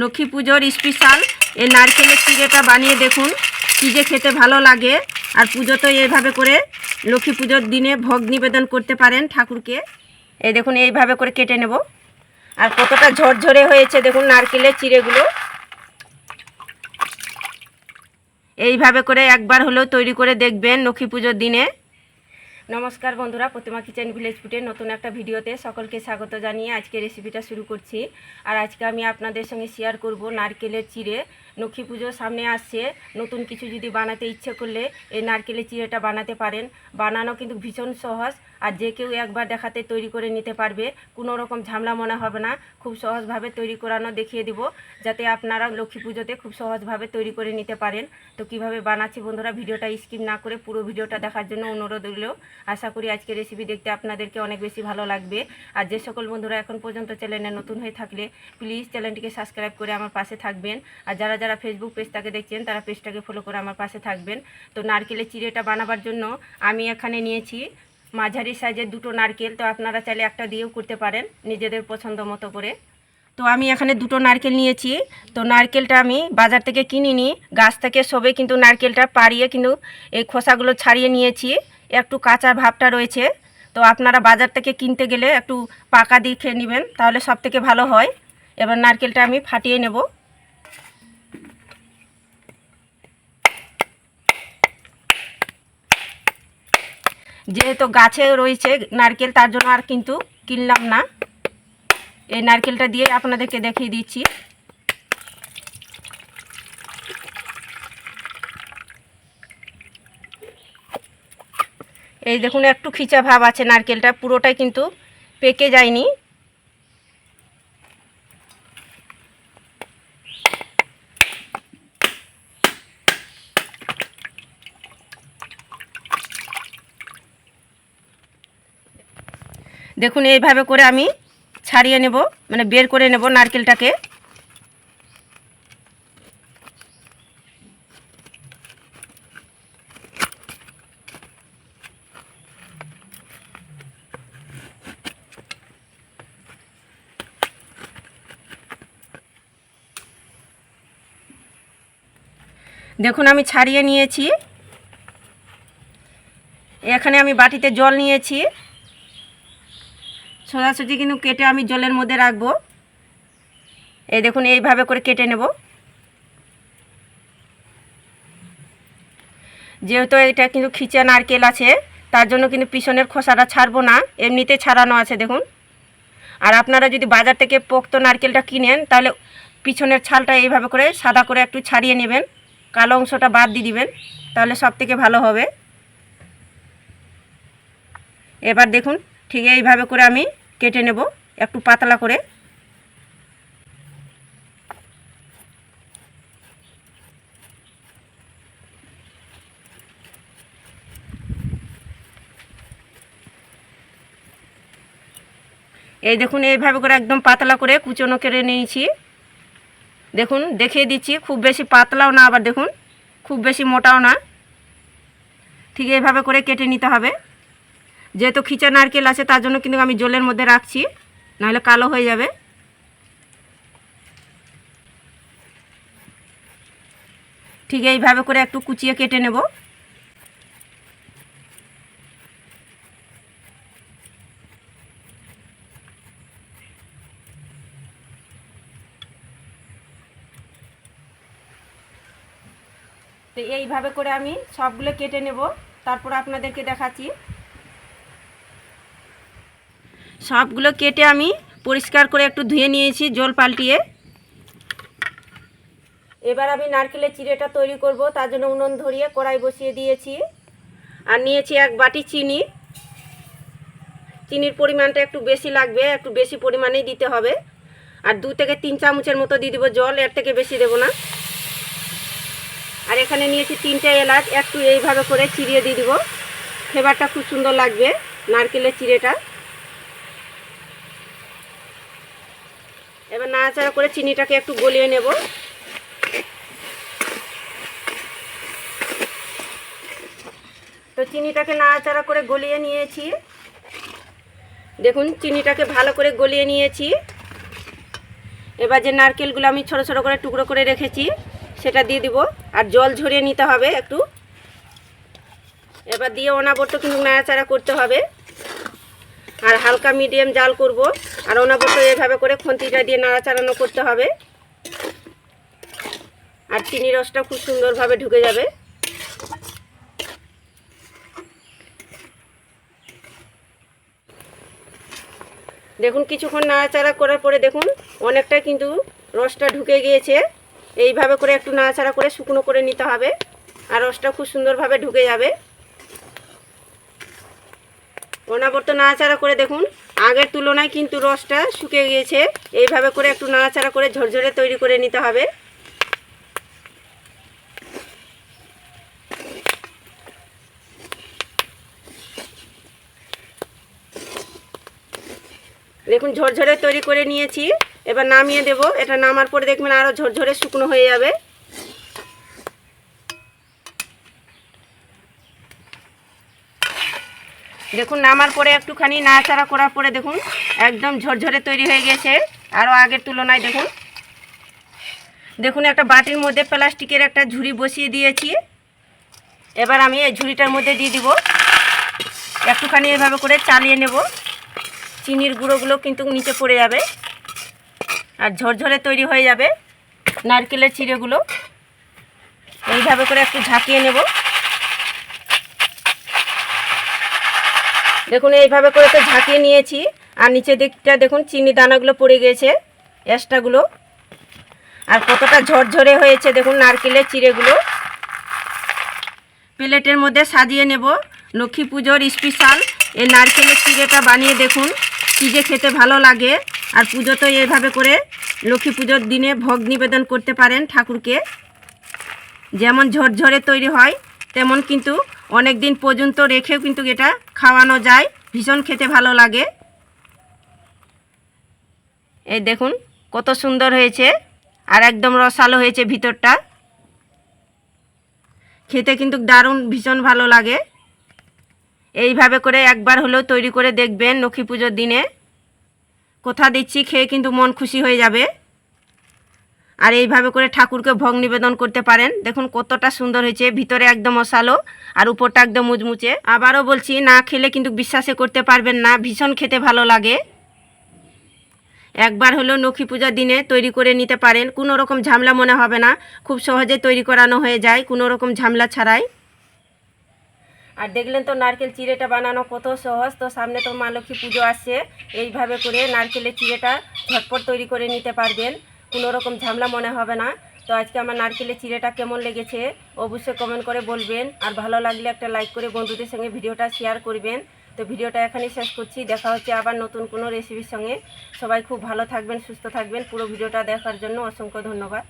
লক্ষ্মী পুজোর স্পেশাল এই নারকেলের চিড়েটা বানিয়ে দেখুন, কী যে খেতে ভালো লাগে। আর পুজো তো এইভাবে করে লক্ষ্মী পুজোর দিনে ভোগ নিবেদন করতে পারেন ঠাকুরকে। এই দেখুন, এইভাবে করে কেটে নেব। আর কতটা ঝরঝরে হয়েছে দেখুন নারকেলের চিড়েগুলো। এইভাবে করে একবার হলেও তৈরি করে দেখবেন লক্ষ্মী পুজোর দিনে। নমস্কার বন্ধুরা, প্রতিমা কিচেন ভিলেজ ফুটের নতুন একটা ভিডিওতে সকলকে স্বাগত জানিয়ে আজকে রেসিপিটা শুরু করছি। আর আজকে আমি আপনাদের সঙ্গে শেয়ার করব নারকেলের চিড়ে। লক্ষ্মী পুজো সামনে আসছে। নতুন কিছু যদি বানাতে ইচ্ছে করলে এই নারকেলের চিড়েটা বানাতে পারেন। বানানো কিন্তু ভীষণ সহজ। আর যে কেউ একবার দেখাতে তৈরি করে নিতে পারবে, কোনো রকম ঝামেলা মনে হবে না। খুব সহজভাবে তৈরি করানো দেখিয়ে দিব, যাতে আপনারা লক্ষ্মী পুজোতে খুব সহজভাবে তৈরি করে নিতে পারেন। তো কীভাবে বানাচ্ছি বন্ধুরা, ভিডিওটা স্কিপ না করে পুরো ভিডিওটা দেখার জন্য অনুরোধ রইল। আশা করি আজকে রেসিপি দেখতে আপনাদেরকে অনেক বেশি ভালো লাগবে। আর যে সকল বন্ধুরা এখন পর্যন্ত চ্যানেলে নতুন হয়ে থাকলে প্লিজ চ্যানেলটিকে সাবস্ক্রাইব করে আমার পাশে থাকবেন। আর যারা যারা ফেসবুক পেজটাকে দেখছেন, তারা পেজটাকে ফলো করে আমার পাশে থাকবেন। তো নারকেলের চিড়েটা বানাবার জন্য আমি এখানে নিয়েছি মাঝারি সাইজের দুটো নারকেল, তো আপনারা চাইলে একটা দিয়েও করতে পারেন নিজেদের পছন্দ মতো করে। তো আমি এখানে দুটো নারকেল নিয়েছি। তো নারকেলটা আমি বাজার থেকে কিনিনি, গাছ থেকে সবে কিন্তু নারকেলটা পাড়িয়ে কিন্তু এই খোসাগুলো ছাড়িয়ে নিয়েছি। একটু কাঁচা ভাবটা রয়েছে। তো আপনারা বাজার থেকে কিনতে গেলে একটু পাকা দিয়ে খেয়ে নেবেন, তাহলে সব থেকে ভালো হয়। এবার নারকেলটা আমি ফাটিয়ে নেব। যেহেতু গাছে রয়েছে নারকেল, তার জন্য আর কিন্তু কিনলাম না। এই নারকেলটা দিয়ে আপনাদেরকে দেখিয়ে দিচ্ছি। এই দেখুন, একটু খিচা ভাব আছে নারকেলটা, পুরোটাই কিন্তু পেকে যায়নি। দেখুন, এইভাবে করে আমি ছাড়িয়ে নেব মানে বের করে নেব নারকেলটাকে। দেখুন, আমি ছাড়িয়ে নিয়েছি। এখানে আমি বাটিতে জল নিয়েছি। সোজাসুজি কিন্তু কেটে আমি জলের মধ্যে রাখব। এই দেখুন, এইভাবে করে কেটে নেব। যেহেতু এটা কিন্তু খিচা নারকেল আছে, তার জন্য কিন্তু পিছনের খোসাটা ছাড়বো না। এমনিতে ছাড়ানো আছে, দেখুন। আর আপনারা যদি বাজার থেকে পোক্ত নারকেলটা কিনেন, তাহলে পিছনের ছালটা এইভাবে করে সাদা করে একটু ছাড়িয়ে নেবেন। কালো অংশটা বাদ দিয়ে দিবেন, তাহলে সব থেকে ভালো হবে। এবার দেখুন ঠিক এইভাবে করে আমি কেটে নেব, একটু পাতলা করে। এই দেখুন, এইভাবে করে একদম পাতলা করে কুচনো কেটে নিয়েছি। দেখুন, দেখিয়ে দিচ্ছি, খুব বেশি পাতলাও না, আবার দেখুন, খুব বেশি মোটাও না। ঠিক এইভাবে করে কেটে নিতে হবে। যেহেতু খিচা নারকেল আছে, তার জন্য কিন্তু আমি জলের মধ্যে রাখছি, নাহলে কালো হয়ে যাবে। ঠিক এইভাবে করে একটু কুচিয়ে কেটে নেব। তো এইভাবে করে আমি সবগুলো কেটে নেব। তারপর আপনাদেরকে দেখাচ্ছি। সবগুলো কেটে আমি পরিষ্কার করে একটু ধুয়ে নিয়েছি, জল পাল্টিয়ে। এবার আমি নারকেলের চিড়েটা তৈরি করব, তার জন্য উনুন ধরিয়ে কড়াই বসিয়ে দিয়েছি। আর নিয়েছি এক বাটি চিনি। চিনির পরিমাণটা একটু বেশি লাগবে, একটু বেশি পরিমাণেই দিতে হবে। আর দু থেকে তিন চামচের মতো দিয়ে দেবো জল, এর থেকে বেশি দেবো না। আর এখানে নিয়েছি তিনটে এলাচ, একটু এইভাবে করে চিড়িয়ে দিয়ে দিব। ফ্লেভারটা খুব সুন্দর লাগবে, নারকেলের চিড়েটা। এবার নাড়াচাড়া করে চিনিটাকে একটু গলিয়ে নেব। তো চিনিটাকে নাড়াচাড়া করে গলিয়ে নিয়েছি। দেখুন, চিনিটাকে ভালো করে গলিয়ে নিয়েছি। এবার যে নারকেলগুলো আমি ছোট ছোট করে টুকরো করে রেখেছি, সেটা দিয়ে দিব। আর জল ঝরিয়ে নিতে হবে একটু। এবার দিয়ে অনাবর্ত কিন্তু নাড়াচাড়া করতে হবে। আর হালকা মিডিয়াম জাল করব। আর অনাবর্ত এভাবে করে খন্তিটা দিয়ে নাড়াচাড়ানো করতে হবে। আর চিনি রসটা খুব সুন্দরভাবে ঢুকে যাবে। দেখুন, কিছুক্ষণ নাড়াচাড়া করার পরে দেখুন অনেকটা কিন্তু রসটা ঢুকে গিয়েছে। এইভাবে করে একটু নাড়াচাড়া করে শুকনো করে নিতে হবে। আর রসটা খুব সুন্দরভাবে ঢুকে যাবে। অনাবর্ত নাড়াচাড়া করে দেখুন। আগের তুলনায় কিন্তু রসটা শুকিয়ে গিয়েছে। এইভাবে করে একটু নাড়াচাড়া করে ঝরঝরে তৈরি করে নিতে হবে। দেখুন, ঝরঝরে তৈরি করে নিয়েছি। এবার নামিয়ে দেব। এটা নামার পরে দেখবেন আরও ঝরঝরে শুকনো হয়ে যাবে। দেখুন, নামার পরে একটুখানি নাড়াচাড়া করার পরে দেখুন, একদম ঝরঝরে তৈরি হয়ে গেছে। আরও আগের তুলনায় দেখুন। দেখুন, একটা বাটির মধ্যে প্লাস্টিকের একটা ঝুড়ি বসিয়ে দিয়েছি। এবার আমি এই ঝুড়িটার মধ্যে দিয়ে দিব। একটুখানি এভাবে করে চালিয়ে নেব। চিনির গুঁড়োগুলো কিন্তু নিচে পড়ে যাবে। আর ঝরঝরে তৈরি হয়ে যাবে নারকেলের চিড়েগুলো। এইভাবে করে একটু ঝাঁকিয়ে নেব। দেখুন, এইভাবে করে তো ঝাঁকিয়ে নিয়েছি। আর নিচের দিকটা দেখুন, চিনি দানাগুলো পড়ে গিয়েছে এক্সট্রাগুলো। আর কতটা ঝরঝরে হয়েছে দেখুন, নারকেলের চিড়েগুলো। প্লেটের মধ্যে সাজিয়ে নেব। লক্ষ্মী পুজোর স্পেশাল এই নারকেলের চিড়েটা বানিয়ে দেখুন যে খেতে ভালো লাগে। আর পুজো তো এইভাবে করে লক্ষ্মী পুজোর দিনে ভোগ নিবেদন করতে পারেন ঠাকুরকে। যেমন ঝরঝরে তৈরি হয়, তেমন কিন্তু অনেক দিন পর্যন্ত রেখেও কিন্তু এটা খাওয়ানো যায়। ভীষণ খেতে ভালো লাগে। এই দেখুন, কত সুন্দর হয়েছে আর একদম রসালো হয়েছে ভিতরটা। খেতে কিন্তু দারুণ, ভীষণ ভালো লাগে। এইভাবে করে একবার হলেও তৈরি করে দেখবেন লক্ষ্মী পুজোর দিনে। কোথা দিচ্ছি খেয়ে কিন্তু মন খুশি হয়ে যাবে। আর এইভাবে করে ঠাকুরকে ভোগ নিবেদন করতে পারেন। দেখুন কতটা সুন্দর হয়েছে, ভিতরে একদম মশালো আর উপরটা একদম মুচমুচে। আবারও বলছি, না খেলে কিন্তু বিশ্বাসে করতে পারবেন না, ভীষণ খেতে ভালো লাগে। একবার হলেও লক্ষ্মী পূজার দিনে তৈরি করে নিতে পারেন, কোনো রকম ঝামেলা মনে হবে না, খুব সহজে তৈরি করানো হয়ে যায়, কোনো রকম ঝামেলা ছাড়াই। আর দেখলেন তো নারকেল চিড়েটা বানানো কত সহজ, তো সামনে তো মা লক্ষ্মী পুজো আসছে, এইভাবে করে নারকেলের চিড়েটা ঝটপট তৈরি করে নিতে পারবেন। কোনো রকম ঝামেলা মনে হবে না। তো আজকে আমার নারকেলের চিড়েটা কেমন লেগেছে অবশ্যই কমেন্ট করে বলবেন। আর ভালো লাগলে একটা লাইক করে বন্ধুদের সঙ্গে ভিডিওটা শেয়ার করবেন। তো ভিডিওটা এখানেই শেষ করছি। দেখা হচ্ছে আবার নতুন কোনো রেসিপির সঙ্গে। সবাই খুব ভালো থাকবেন, সুস্থ থাকবেন। পুরো ভিডিওটা দেখার জন্য অসংখ্য ধন্যবাদ।